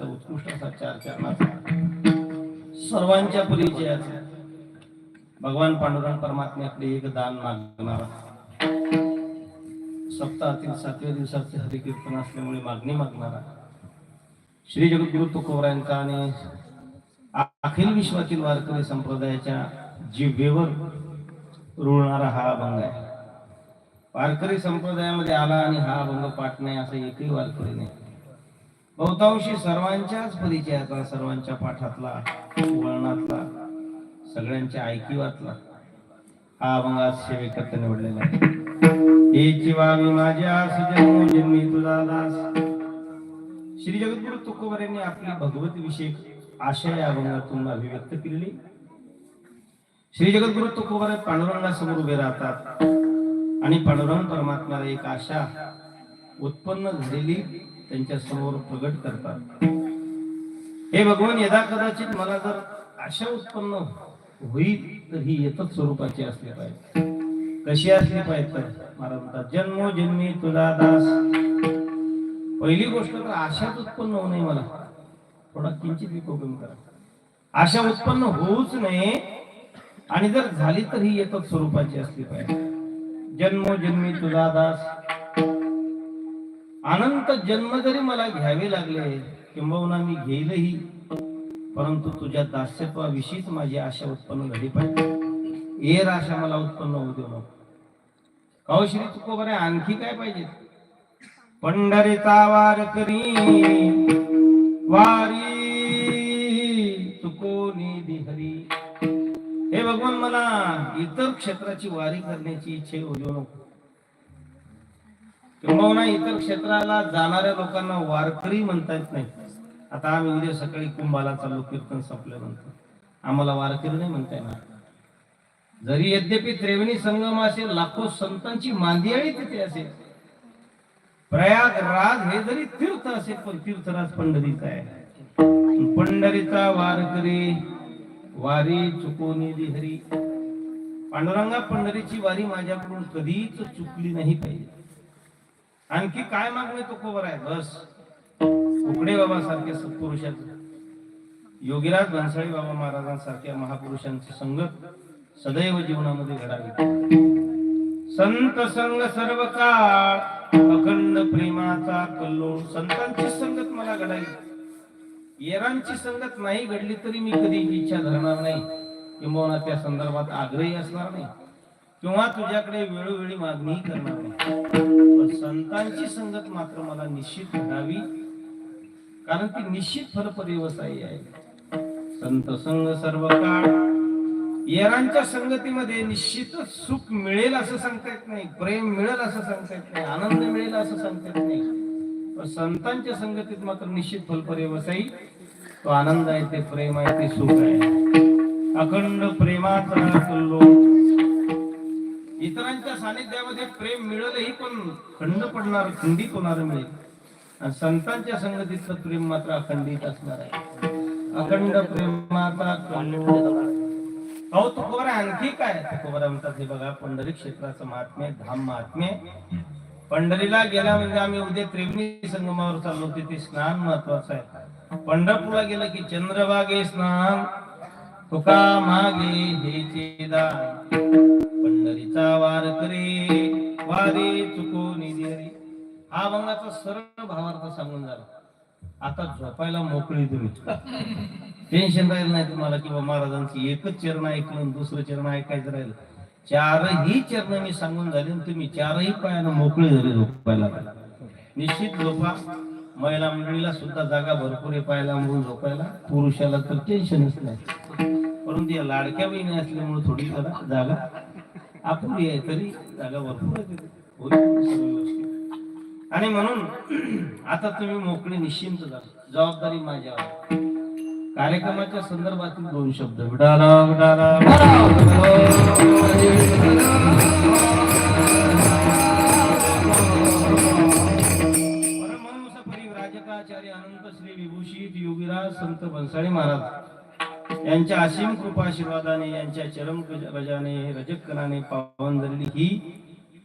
तुकोबरायांचा उत्कृष्ट असा चार चरणाचा सर्वांच्या परिचयाचा भगवान पांडुरंग परमात्म्याकडे एक दान मागणार सप्ताहातील सातव्या दिवसाचे हरिकीर्तन असल्यामुळे मागणी मागणारा श्री जगद्गुरु तुकोबरायांचा आणि अखिल विश्वातील वारकरी संप्रदायाच्या जिव्हेवर रुळणारा हा अभंग आहे. वारकरी संप्रदायामध्ये आला आणि हा अभंग पाठ नाही असं एकही वारकरी नाही. बहुतांशी सर्वांच्याच परिचयाचा सर्वांच्या पाठातला वळणातला सगळ्यांच्या ऐकिवातला हा अभंग आज सेवेकरता निवडलेला आहे. हेची माझ्या सुजन्म जन्मी तुझा दास. श्री जगद्गुरु तुकोबर यांनी आपली भगवत विषयक आशय या अभंगातून अभिव्यक्त केलेली. श्री जगद्गुरु तुकोबर पांडुरंगासमोर उभे राहतात आणि पांडुरंग परमात्म्याला एक आशा उत्पन्न झालेली. त्यांच्यासमोर प्रगट करतात. हे भगवान यदा कदाचित मला जर आशा उत्पन्न होईल तर ही येतच स्वरूपाची असली पाहिजे. कशी असली पाहिजे महाराज म्हणतात जन्मोजन्मी तुला दास. पहिली गोष्ट तर आशाच उत्पन्न होऊ नये मला. थोडा किंचित विकोपन करा. आशा उत्पन्न होऊच नये आणि जर झाली तर ही एकच स्वरूपाची असली पाहिजे. जन्मोजन्मी तुला दास. अनंत जन्म जरी मला घ्यावे लागले किंबहुना मी घेईलही. परंतु तुझ्या दास्यत्वाविषयीच माझी आशा उत्पन्न झाली पाहिजे. एर आशा मला उत्पन्न होऊ देऊ नको काहो श्री तुकोबरे आणखी काय पाहिजे? पंढरीचा वार करी वारी चुकोनी दिहरी हे भगवान मला इतर क्षेत्राची वारी करण्याची इच्छा होऊ देऊ नको किंबहुना इतर क्षेत्राला जाणाऱ्या लोकांना वारकरी म्हणता येत नाही. आता आम्ही उद्या सकाळी कुंभाला चाललो कीर्तन संपल्यानंतर. आम्हाला वारकरी नाही म्हणता येणार. जरी यद्यपि त्रिवेणी संगम असेल लाखो संतांची मांदियाळी तिथे असेल. प्रयागराज हे जरी तीर्थ असेल पण तीर्थराज पंढरीचा आहे. पंढरीचा वारकरी वारी चुकोनी हरी. पांडुरंगा पंढरीची वारी माझ्याकडून कधीच चुकली नाही पाहिजे. आणखी काय मागणे तो कोवर आहे? बस. उकडे बाबा सारख्या सत्पुरुषाचं. योगीराज भन्साळी बाबा महाराजांसारख्या महापुरुषांची संगत सदैव जीवनामध्ये घडावी. संत संग सर्व काळ अखंड प्रेमाचा कल्लोळ. संतांची संगत मला घडावी. येरांची संगत नाही घडली तरी मी कधी इच्छा धरणार नाही. किंवा त्या संदर्भात आग्रही असणार नाही. किंवा तुझ्याकडे वेळोवेळी मागणीही करणार नाही. पण संतांची संगत मात्र मला निश्चित घडावी कारण ती निश्चित फलपर्यवसायी आहे. संत संग सर्व काळ येरांच्या संगतीमध्ये निश्चितच सुख मिळेल असं सांगता येत नाही. प्रेम मिळेल असं सांगता येत नाही. आनंद मिळेल असं सांगता येत नाही. पण संतांच्या संगतीत मात्र निश्चित फलपर्यवसायी तो आनंद आहे ते प्रेम आहे ते सुख आहे. अखंड प्रेमाचा कल्लो इतरांच्या सानिध्यामध्ये प्रेम मिळेलही पण खंड पडणार खंडित होणार मिळेल आणि संतांच्या संगतीतलं प्रेम मात्र अखंडित असणार आहे. अखंड प्रेमाचा अहो तुकोबारा आणखी काय? तुकोबारा म्हणतात हे बघा पंढरी क्षेत्राचं महात्म्य धाम महात्म्य. पंढरीला गेला म्हणजे आम्ही उद्या त्रिवेणी संगमावर चाललो तिथे स्नान महत्वाचं आहे. पंढरपूरला गेलं की चंद्रभागे स्नान. तुका मागे हे दान. पंढरीचा वार करे वारे चुकून हा अभंगाचा सरळ भावार्थ सांगून झाला. आता झोपायला मोकळी तुम्ही टेन्शन राहिलं नाही तुम्हाला किंवा महाराजांची एकच चरण ऐकलं दुसरं चरण ऐकायचं राहिलं. चारही चरण मी सांगून झाले आणि तुम्ही चारही पायानं मोकळे झाले झोपायला. निश्चित झोपा. महिला मंडळीला सुद्धा जागा भरपूर आहे पायाला म्हणून झोपायला. पुरुषाला तर टेन्शनच नाही. परंतु या लाडक्या बहिणी असल्यामुळे थोडी जरा जागा आपण आहे तरी जागा भरपूर आणि म्हणून आता तुम्ही मोकळे निश्चिंत जा. जबाबदारी माझ्यावर. कार्यक्रमाच्या संदर्भातील दोन शब्द. विडाला विडाला परमहंस परिव्राजकाचार्य अनंत श्री विभूषित योगीराज संत बनसाळी महाराज. यांच्या असीम कृपा आशीर्वादाने यांच्या चरम रजाने रजकनाने पावन झालेली ही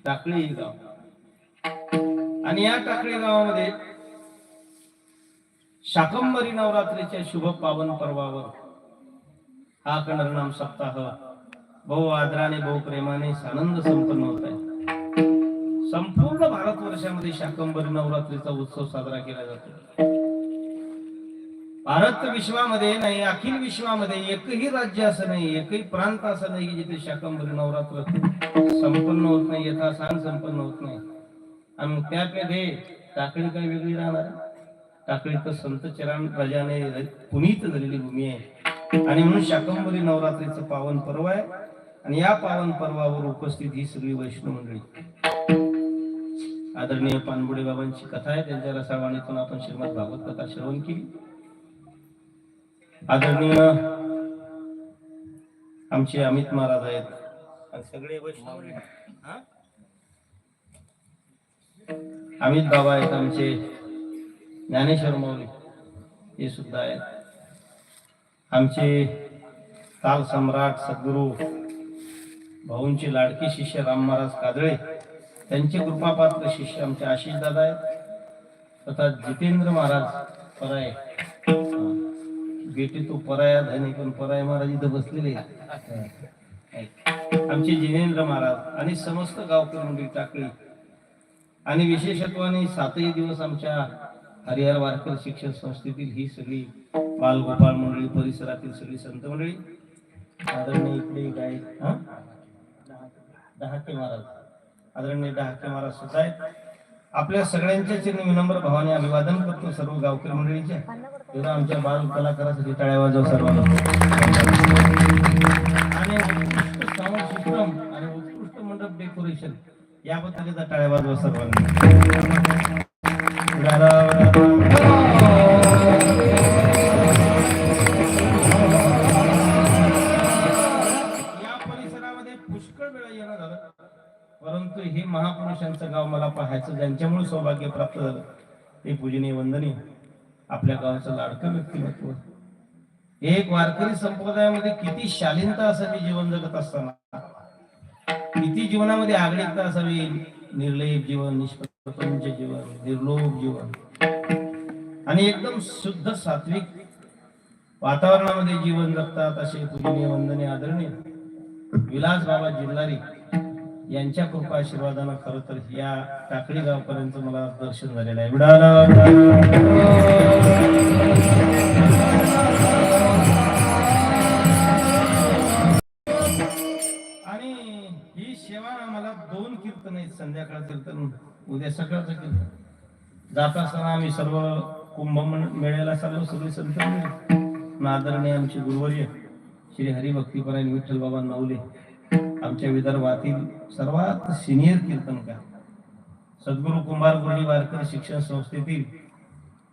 टाकळी गाव. आणि या टाकळी गावामध्ये शाकंबरी नवरात्रीच्या शुभ पावन पर्वावर हा कणरनाम सप्ताह बहु आदराने बहु प्रेमाने आनंद संपन्न होत आहे. संपूर्ण भारतवर्षामध्ये शाकंबरी नवरात्रीचा उत्सव साजरा केला जातो. भारत विश्वामध्ये नाही अखिल विश्वामध्ये एकही राज्य असं नाही एकही प्रांत असं नाही की जिथे शाकंभरी नवरात्र संपन्न होत नाही यथा सण संपन्न होत नाही. आणि मग त्यामध्ये टाकळी काय वेगळी राहणार? टाकळी तर संत चरण राजाने पुनीत झालेली भूमी आहे. आणि म्हणून शाकंभरी नवरात्रीचं पावन पर्व आहे. आणि या पावन पर्वावर उपस्थित ही सगळी वैष्णव मंडळी. आदरणीय पानबुडे बाबांची कथा आहे. त्यांच्या रसावाणीतून आपण श्रीमद भागवत कथा श्रवण केली. आदरणीय आमचे अमित महाराज आहेत. आणि सगळे वैष्णव. अमित बाबा आहेत आमचे. ज्ञानेश्वर मौली हे सुद्धा आहेत. आमचे ताल सम्राट सद्गुरू भाऊंचे लाडके शिष्य राम महाराज कादळे त्यांचे कृपापात्र शिष्य आमचे आशिष दादा आहेत. तथा जितेंद्र महाराज पराय. बेटी तो पराया धनी पण पराय महाराज इथं बसलेले आमचे जिनेंद्र महाराज आणि समस्त गावकरी मंडळी टाकळी. आणि विशेषत्वाने सातही दिवस आमच्या हरिहर वारकर शिक्षण संस्थेतील ही सगळी बालगोपाळ मंडळी परिसरातील सगळी संत मंडळी. आदरणीय इकडे काय दहाके महाराज. आदरणीय डहाके महाराज सुद्धा आहेत. आपल्या सगळ्यांच्या चिन्ह विनम्र भावाने अभिवादन करतो सर्व गावकरी मंडळीचे. तेव्हा आमच्या बाल कलाकारासाठी टाळ्या वाजव सर्वांना. आणि उत्कृष्ट साऊंड सिस्टम आणि उत्कृष्ट मंडप डेकोरेशन याबद्दल एकदा टाळ्या वाजव सर्वांना. महापुरुषांचं गाव मला पाहायचं ज्यांच्यामुळे सौभाग्य प्राप्त झालं ते पूजनीय वंदनीय. आपल्या गावाचं लाडकं व्यक्तिमत्व. एक वारकरी संप्रदायामध्ये किती शालीनता असावी जीवन जगत असताना. किती जीवनामध्ये आगळीकता असावी निर्लेप जीवन निष्पंच जीवन निर्लोभ जीवन. आणि एकदम शुद्ध सात्विक वातावरणामध्ये जीवन जगतात असे पूजनीय वंदने आदरणीय विलास बाबा जिल्हारी. यांच्या कृपा आशीर्वादानं खरं तर या टाकळी गावपर्यंत मला दर्शन झालेलं आहे. आणि ही सेवा आम्हाला दोन कीर्तन आहेत. संध्याकाळ कीर्तन उद्या सकाळचं कीर्तन. जात असताना आम्ही सर्व कुंभ मेळ्याला सर्व सगळे संत मंडळी, आदरणीय आमचे गुरुवर्य श्री हरिभक्तीपरायण विठ्ठल बाबा नवले. आमच्या विदर्भातील सर्वात सिनियर कीर्तनकार सद्गुरु कुंभार गुरुवारकर शिक्षण संस्थेतील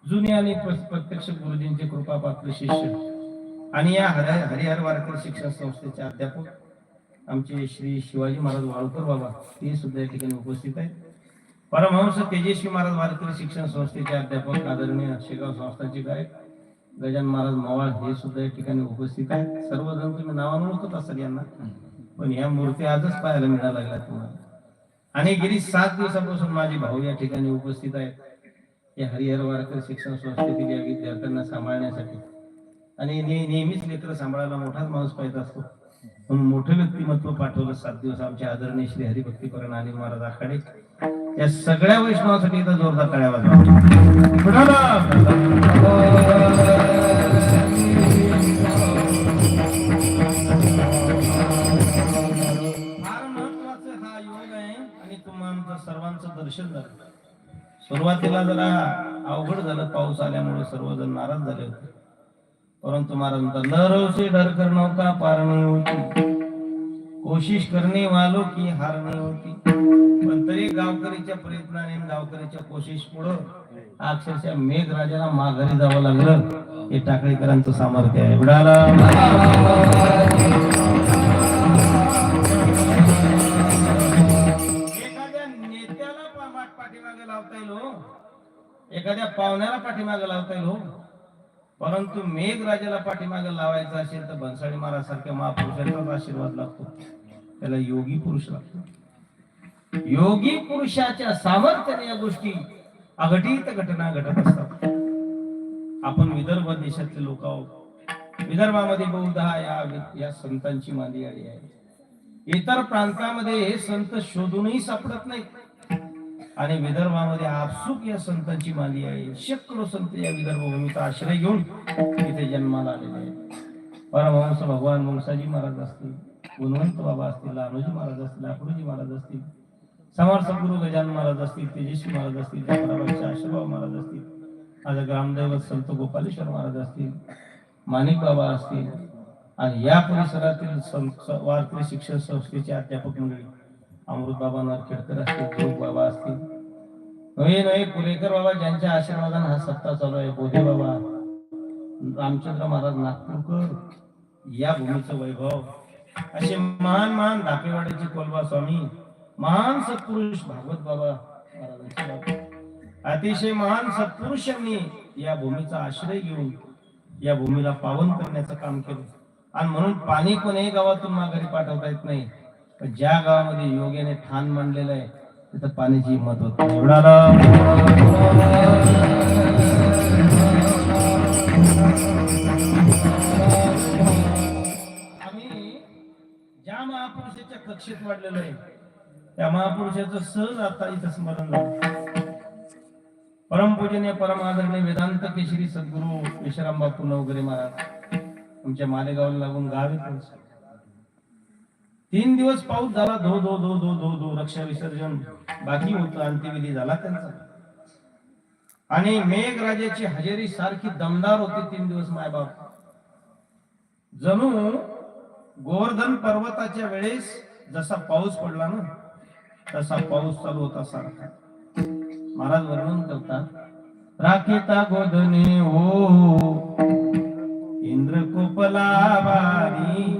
जुने आणि प्रत्यक्ष गुरुजींचे कृपापात्र शिष्य आणि या हर हरिहर वारकर शिक्षण संस्थेचे अध्यापक आमचे श्री शिवाजी महाराज वाळकर बाबा ते सुद्धा या ठिकाणी उपस्थित आहेत. परमहंस तेजस्वी महाराज वारकर शिक्षण संस्थेचे अध्यापक आदरणीय शेगाव संस्थाचे गायक गजान महाराज मवाळ हे सुद्धा या ठिकाणी उपस्थित आहेत. सर्वजण तुम्ही नावानं ओळखत असाल यांना. पण या मूर्ती आजच पाहायला मिळायला लागल्या तुम्हाला. आणि गेली सात दिवसापासून माझे भाऊ या ठिकाणी उपस्थित आहेत. या हरिहर वारकर शिक्षण संस्थेतील या विद्यार्थ्यांना सांभाळण्यासाठी. आणि नेहमीच लेकर सांभाळायला मोठाच माणूस पाहिजे असतो. म्हणून मोठं व्यक्तिमत्व पाठवलं सात दिवस आमचे आदरणीय श्री हरिभक्तीकरण आणि महाराज आखाडे. या सगळ्या वैष्णवासाठी इथं जोरदार कळ्यावा वाजवा. सर्वांचं झालं. सुरुवातीला जरा अवघड झालं पाऊस आल्यामुळे सर्वजण नाराज झाले होते. परंतु महाराज म्हणतात लहरों डर होती. कोशिश करणे वालो की हार होती. पण तरी गावकरीच्या प्रयत्नाने गावकरीच्या कोशिश पुढं अक्षरशः मेघराजाला माघारी जावं लागलं. हे टाकळीकरांचं सामर्थ्य आहे. उडाला पाठीमागे लावता येईल हो. एखाद्या पाहुण्याला पाठीमागे लावता येईल हो. परंतु मेघराजाला पाठीमागे लावायचं असेल तर भन्साळी महाराज सारख्या महापुरुषांचाच आशीर्वाद लागतो. त्याला योगी पुरुष लागतो. योगी पुरुषाच्या सामर्थ्याने या गोष्टी अघटित घटना घडत असतात. आपण विदर्भ देशातले लोक आहोत. विदर्भामध्ये बहुधा या या संतांची मांदी आली आहे. इतर प्रांतामध्ये हे संत शोधूनही सापडत नाहीत. आणि विदर्भामध्ये आपसुक या संतांची माली आहे. शेकडो संत या विदर्भ भूमीचा आश्रय घेऊन इथे जन्माला आलेले आहेत. परमहंस भगवान मनसाजी महाराज असतील गुणवंत बाबा असतील लालूजी महाराज असतील आकडूजी महाराज असतील समर्थ गुरु गजान महाराज असतील तेजस्वी महाराज असतील जगराबाईचे आशीर्वाद महाराज असतील आज ग्रामदैवत संत गोपालेश्वर महाराज असतील माणिक बाबा असतील आणि या परिसरातील संत वारकरी शिक्षण संस्थेचे अध्यापक मंडळी अमृत बाबा नरखेडकर असतील जोग बाबा असतील. नवे नवे पुलेकर बाबा ज्यांच्या आशीर्वादाने हा सत्ता चालू आहे बोधे बाबा रामचंद्र महाराज नागपूरकर या भूमीचं वैभव. असे महान महान दापेवाड्याचे कोलबा स्वामी महान सत्पुरुष भागवत बाबा. अतिशय महान सत्पुरुषांनी या भूमीचा आश्रय घेऊन या भूमीला पावन करण्याचं काम केलं. आणि म्हणून पाणी कोणीही गावातून माघारी पाठवता येत नाही. पण ज्या गावामध्ये योग्याने ठाण मांडलेलं आहे तिथं पाण्याची हिंमत होत. आम्ही ज्या महापुरुषाच्या कक्षेत वाढलेलो आहे त्या महापुरुषाचं सहज आता इथं स्मरण झालं. परमपूजनीय परम वेदांत केशरी सद्गुरू विश्राम बापू नवगरे महाराज आमच्या मालेगावला लागून गाव आहे तीन दिवस पाऊस झाला धो धो धो धो धो धो रक्षा विसर्जन बाकी होत अंत्यविधी झाला त्यांचा. आणि मेघराजाची हजेरी सारखी दमदार होती तीन दिवस मायबाप जणू गोवर्धन पर्वताच्या वेळेस जसा पाऊस पडला ना तसा पाऊस चालू होता सारखा. महाराज वर्णन करतात राखीता गोधने हो, हो, हो. इंद्र कोपला वारी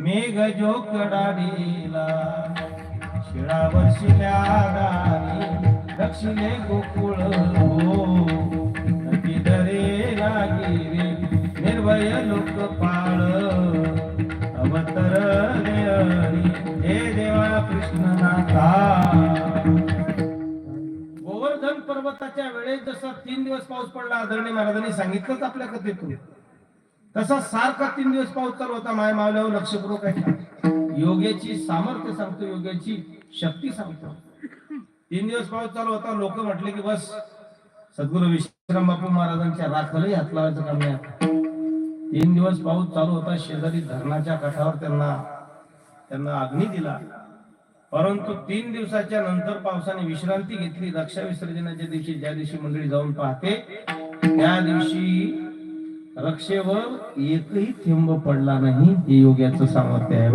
मेघ जो कडाडीला शिळा शिल्या दारी दक्षिणे गोकुळ हो. दरे लागिरे निर्भय लोकपाळ अवतर हे देवा कृष्णनाथा. गोवर्धन पर्वताच्या वेळेस जसा तीन दिवस पाऊस पडला आदरणीय महाराजांनी सांगितलंच आपल्या कथेतून. तसा सारखा तीन दिवस पाऊस चालू होता माय मावल्यावर लक्षपूर्वक आहे योग्याची सामर्थ्य सांगतो योग्याची शक्ती सांगतो. तीन दिवस पाऊस चालू होता लोक म्हटले की बस सद्गुरु विश्राम बापू महाराजांच्या राखलही हात लावायचं काम नाही तीन दिवस पाऊस चालू होता शेजारी धरणाच्या काठावर त्यांना त्यांना अग्नी दिला. परंतु तीन दिवसाच्या नंतर पावसाने विश्रांती घेतली. रक्षा विसर्जनाच्या दिवशी ज्या दिवशी मंडळी जाऊन पाहते त्या दिवशी रक्षेवर एकही थेंब पडला नाही हे योग्याचं सामर्थ्य आहे.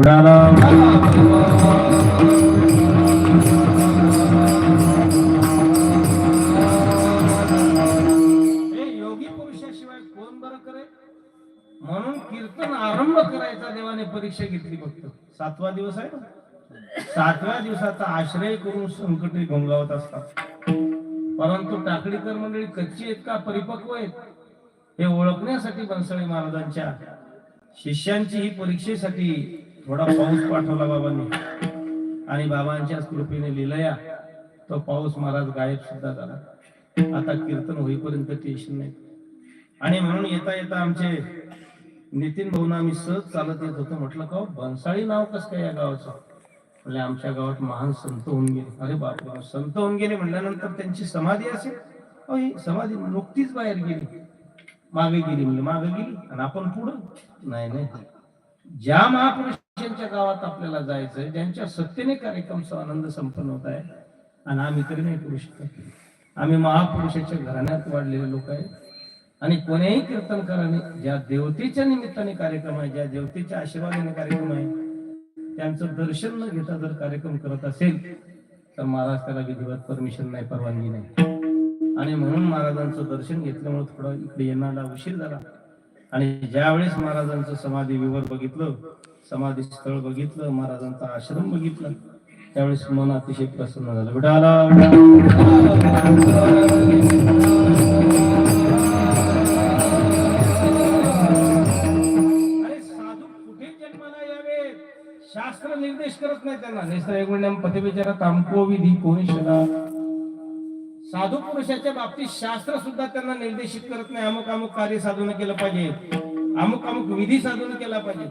हे योगी पुरुषाशिवाय कोण बरं करे म्हणून कीर्तन आरंभ करायचा देवाने परीक्षा घेतली फक्त. सातवा दिवस आहे ना? सातव्या दिवसाचा आश्रय करून संकटे घोंगावत असतात. परंतु टाकडीकर मंडळी कच्ची आहेत का? परिपक्व आहेत. हे ओळखण्यासाठी बनसळे महाराजांच्या शिष्यांची ही परीक्षेसाठी थोडा पाऊस पाठवला बाबांनी. आणि बाबांच्याच कृपेने लिलया तो पाऊस महाराज गायब सुद्धा झाला. आता कीर्तन होईपर्यंत टेन्शन नाही. आणि म्हणून येता येता आमचे नितीन भाऊन आम्ही सहज चालत येत होतो. म्हटलं का हो, बनसाळी नाव कसं काय या गावाचं? म्हणजे आमच्या गावात महान संत होऊन गेले. अरे बापरे संत होऊन गेले म्हटल्यानंतर त्यांची समाधी असेल? अहो, समाधी नुकतीच बाहेर गेली. मागे गेली म्हणजे मागे गेली आणि आपण पुढं. नाही नाही. ज्या महापुरुषांच्या गावात आपल्याला जायचंय ज्यांच्या सत्तेने कार्यक्रमचा आनंद संपन्न होत आहे आणि आम्ही तरी नाही करू शकत. आम्ही महापुरुषाच्या घराण्यात वाढलेले लोक आहे. आणि कोण्याही कीर्तनकाराने ज्या देवतेच्या निमित्ताने कार्यक्रम आहे ज्या देवतेच्या आशीर्वादाने कार्यक्रम आहे त्यांचं दर्शन न घेता जर कार्यक्रम करत असेल तर महाराज त्याला विधिवत परमिशन नाही परवानगी नाही. आणि म्हणून महाराजांचं दर्शन घेतल्यामुळे थोडं इकडे येण्याला उशीर झाला. आणि ज्या वेळेस महाराजांचं समाधी विवर बघितलं समाधी स्थळ बघितलं महाराजांचा आश्रम बघितलं त्यावेळेस मन अतिशय प्रसन्न झालं. साधू कुठे जन्माला यावे शास्त्र निर्देश करत नाही त्यांना. निसर्ग एक म्हणजे वेदम पतिविचारा तामको विधी कोणी शरा साधू पुरुषाच्या बाबतीत शास्त्र सुद्धा त्यांना निर्देशित करत नाही. अमुक अमुक कार्य साधून केलं पाहिजे. अमुक अमुक विधी साधून केला पाहिजे.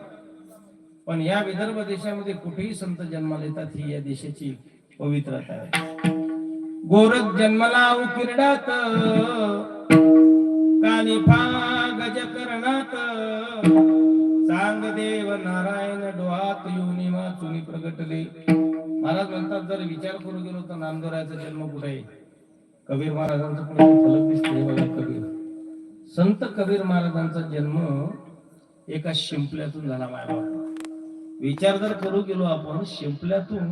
पण या विदर्भ देशामध्ये कुठेही संत जन्माला येतात ही या देशाची पवित्रता आहे. गोरख जन्मला उकिरडात कानिफा गज करणात सांग देव नारायण डोहात योनी चुनी प्रगटले. महाराज म्हणतात जर विचार करू गेलो तर नामदेवरायाचा जन्म कुठे? आहे कबीर महाराजांचं पण फलक दिसते बघा कबीर. संत कबीर महाराजांचा जन्म एका शिंपल्यातून झाला माझ्या विचार जर करू गेलो आपण शिंपल्यातून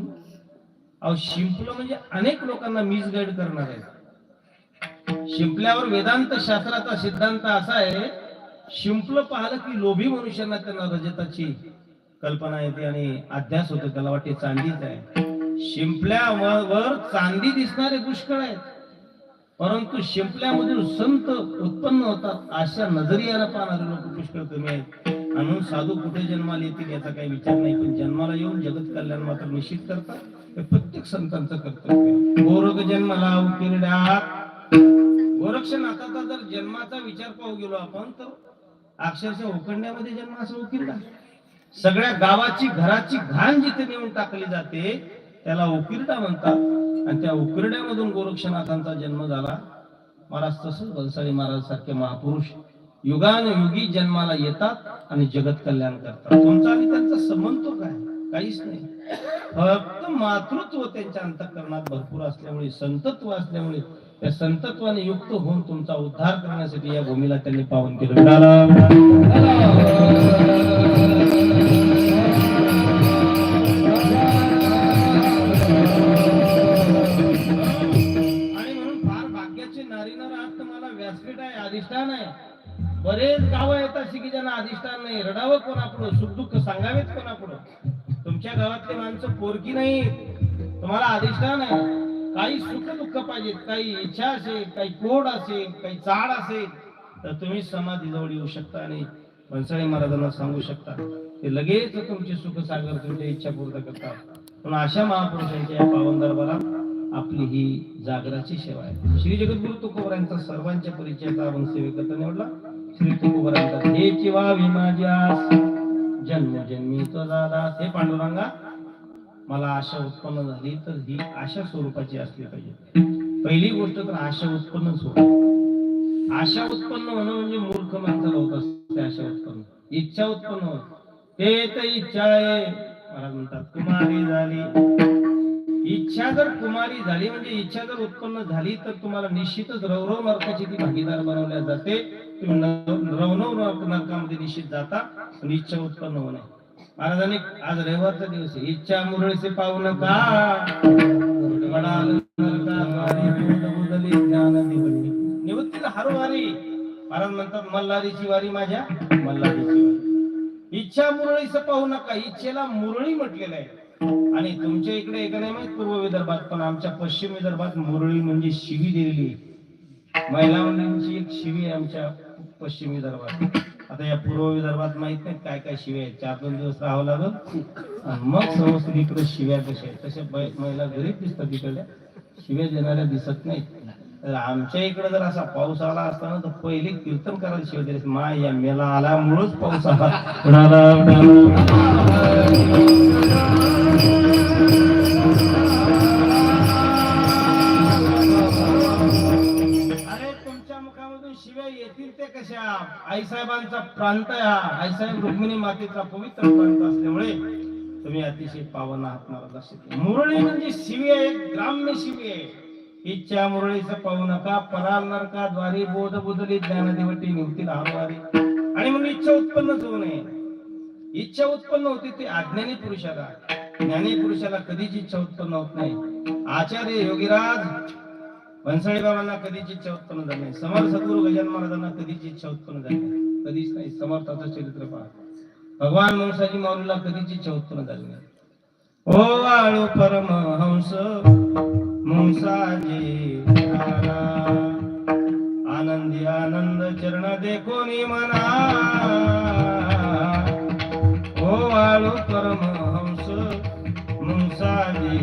अहो शिंपलं म्हणजे अनेक लोकांना मिसगाईड करणार आहे शिंपल्यावर वेदांत शास्त्राचा सिद्धांत असा आहे शिंपलं पाहिलं की लोभी मनुष्यांना त्यांना रजताची कल्पना येते आणि अध्यास होतो त्याला वाटते चांदीच आहे. शिंपल्यावर चांदी दिसणारे पुष्कळ आहेत. परंतु शिंपल्यामधून संत उत्पन्न होतात अशा नजरियाला पाहणारे लोक पुष्कळ कमी आहेत. म्हणून साधू कुठे जन्माला येतील याचा काही विचार नाही पण जन्माला येऊन जगत कल्याण मात्र निश्चित करतात. हे प्रत्येक संतांचं कर्तव्य गोरख जन्माला उकिरड्या गोरक्षनाथाचा जर जन्माचा विचार पाहू गेलो आपण तर अक्षरशः उकंड्यामध्ये जन्म असं उकिरडा सगळ्या गावाची घराची घाण जिथे नेऊन टाकली जाते त्याला उकिरडा म्हणतात. आणि त्या उकरड्यामधून गोरक्षनाथांचा जन्म झाला. महाराज तसंच वलसाळी महाराज सारखे महापुरुष युगान युगी जन्माला येतात आणि जगत कल्याण करतात. तुमचा आणि त्यांचा संबंध तो काय? काहीच नाही. फक्त मातृत्व त्यांच्या अंतकरणात भरपूर असल्यामुळे संतत्व असल्यामुळे त्या संतत्वाने युक्त होऊन तुमचा उद्धार करण्यासाठी या भूमीला त्यांनी पावन केलं. बरेच गावं येतात की ज्यांना अधिष्ठान नाही. रडावं कोणापुढं सुख दुःख सांगावेत कोणापुढं तुमच्या गावातली माणसं पोरकी नाही तुम्हाला अधिष्ठान आहे. काही सुख दुःख पाहिजेत. काही इच्छा असेल काही कोड असेल काही चाड असेल तर तुम्ही समाधीजवळ येऊ शकता आणि बनसाळी महाराजांना सांगू शकता. ते लगेच तुमची सुख सागर तुमच्या इच्छा पूर्ण करतात. पण अशा महापुरुषांच्या या पावन दरबारात आपली ही जागराची सेवा आहे. श्री जगद्गुरु तुकोबरांचा सर्वांच्या परिचयाचा आपण सेवेकरता निवडला. श्री तुकोबरांचा माझ्यास जन्म जन्मी तो दादास हे पांडुरंगा मला आशा उत्पन्न झाली तर ही आशा स्वरूपाची असली पाहिजे. पहिली गोष्ट तर आशा उत्पन्नच आशा उत्पन्न होणं म्हणजे मूर्ख माणसाला होत असते आशा उत्पन्न. इच्छा उत्पन्न होत. ते तर इच्छा आहे. महाराज म्हणतात कुमारी झाली. इच्छा जर कुमारी झाली म्हणजे इच्छा जर उत्पन्न झाली तर तुम्हाला निश्चितच रवरव मार्गाची ती भागीदार बनवल्या जाते. तुम्ही न- रवरव नरकामध्ये निश्चित जाता पण इच्छा उत्पन्न होऊ नये. महाराजांनी आज रविवारचा दिवस आहे. इच्छा मुरळीचे पाहू नका. निवृत्तीला हरवारी महाराज म्हणतात मल्हारीची वारी माझ्या मल्हारीची इच्छा मुरळीच पाहू नका. इच्छेला मुरळी म्हटलेलं आहे. आणि तुमच्या इकडे एक नाही माहीत पूर्व विदर्भात पण आमच्या पश्चिम विदर्भात मुरळी म्हणजे शिवी दिलेली आहे. महिला मंडळींची एक शिवी आमच्या पश्चिम विदर्भात आता या पूर्व विदर्भात माहीत नाही काय काय शिव्या आहेत. चार दोन दिवस राहावं लागल. मग समजतील इकडे शिव्या कशा आहेत? तशा महिला गरीब दिसतात तिकडल्या शिव्या देणाऱ्या दिसत नाहीत. तर आमच्या इकडे जर असा पाऊस आला असताना तर पहिले कीर्तन करायला शिवाय दिले मा या मेला आल्यामुळेच पाऊस आला. येतील हा आईसाहेबांचा प्रांत आहे हा. आईसाहेब रुक्मिणी मातेचा पवित्र प्रांत असल्यामुळे तुम्ही अतिशय पावन आहात मला लक्षात मुरळी म्हणजे शिवी आहे ग्राम्य शिवी आहे. इच्छा मुरळीचं पाहू नका पराल नरका द्वारी बोध बुधली ज्ञानदेवटी निवतील हरवारी आणि म्हणून इच्छा उत्पन्नच होऊ नये. इच्छा उत्पन्न होते ते अज्ञानी पुरुषाला. ज्ञानी पुरुषाला कधीच इच्छा उत्पन्न होत नाही. आचार्य योगीराज भन्साळी बाबांना कधीच इच्छा उत्पन्न झाली नाही. समर्थ सद्गुरु गजान महाराजांना कधीच इच्छा उत्पन्न झाली नाही. कधीच नाही. समर्थाचं चरित्र पहा. भगवान मनसाजी माऊलीला कधीच इच्छा उत्पन्न झाली नाही. ओ वाळू परमहंस मुंसाजी आनंदी आनंद चरण देखोनी मना. ओ वाळू परमहंस मुंसाजी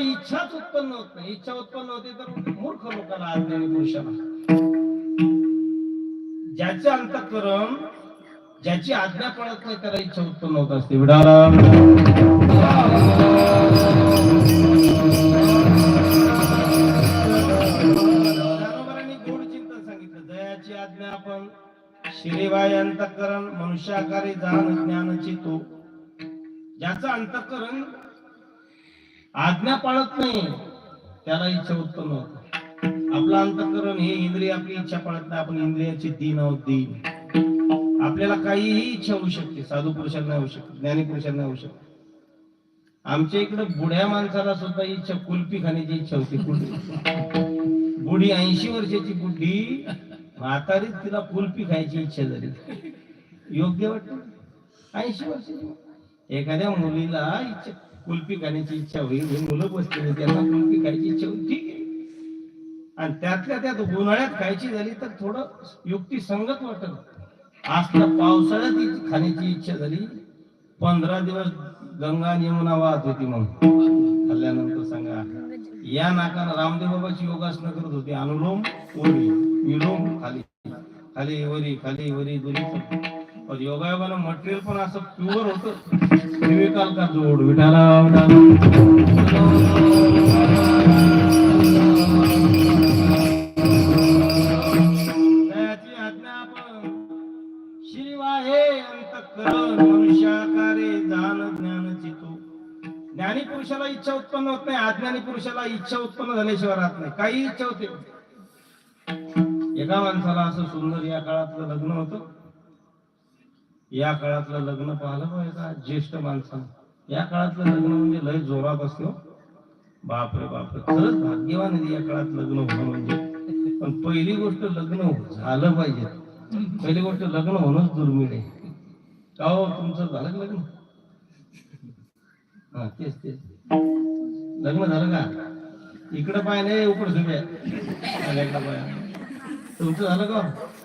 इच्छाच उत्पन्न होत नाही. इच्छा उत्पन्न होते तर मूर्ख लोकांना आज्ञानी पुरुषाला ज्याचे अंतःकरण ज्याची आज्ञा पडत नाही त्याला इच्छा उत्पन्न होत असते. विडाराम गोड चिंतन सांगितलं. दयाची आज्ञा आपण श्रीबाई अंतःकरण मनुष्याकारी जाण ज्ञानची तो ज्याचं अंतःकरण आज्ञा पाळत नाही. त्याला इच्छा उत्पन्न होत. आपलं अंतकरण हे इंद्रिय आपली इच्छा पाळत नाही. आपण इंद्रियाची दिन आहोत दिन. आपल्याला काहीही इच्छा होऊ शकते. साधू पुरुषांना होऊ शकते ज्ञानी पुरुषांना होऊ शकते. आमच्या इकडे बुढ्या माणसाला सुद्धा इच्छा कुल्फी खाण्याची इच्छा होती कुल्फी. बुढी ऐंशी वर्षाची बुढी म्हातारीच तिला कुल्फी खायची इच्छा झाली. योग्य वाटत? ऐंशी वर्षाची. एखाद्या मुलीला इच्छा कुल्फी खाण्याची इच्छा होईल हे मुलं बसलेले त्यांना कुल्फी खायची इच्छा होईल. ठीक आहे. आणि त्यातल्या त्यात उन्हाळ्यात खायची झाली तर थोडं युक्ती संगत वाटत आज तर पावसाळ्यात खाण्याची इच्छा झाली. पंधरा दिवस गंगा यमुना वाहत होती मग खाल्ल्यानंतर सांगा या नाकार रामदेव बाबाची योगासनं करत होती. अनुलोम वरी विलोम खाली. खाली वरी खाली वरी दोन्ही. पण योगायोगानं मटेरियल पण असं प्युअर होत विवेकाल का जोड विठाला दयाची आज्ञा आपण शिवाहे अंतःकरण मनुष्याकारे जाण ज्ञान चितो ज्ञानी पुरुषाला इच्छा उत्पन्न होत नाही अज्ञानी पुरुषाला इच्छा उत्पन्न झाल्याशिवाय राहत नाही. काही इच्छा होते. एका माणसाला असं सुंदर या काळातलं लग्न होतं. या काळातलं लग्न पाहिलं पाहिजे का? ज्येष्ठ माणसं या काळातलं लग्न म्हणजे लय जोरात असते हो. बापरे बापरे. खरंच भाग्यवान आहे या काळात लग्न होणं म्हणजे. पण पहिली गोष्ट लग्न झालं पाहिजे. पहिली गोष्ट लग्न होणंच दुर्मिळ आहे. का हो? तुमचं झालं का लग्न? हा तेच तेच. लग्न झालं का? इकडं पाय नाही उकड तुम्ही तुमचं झालं का हो?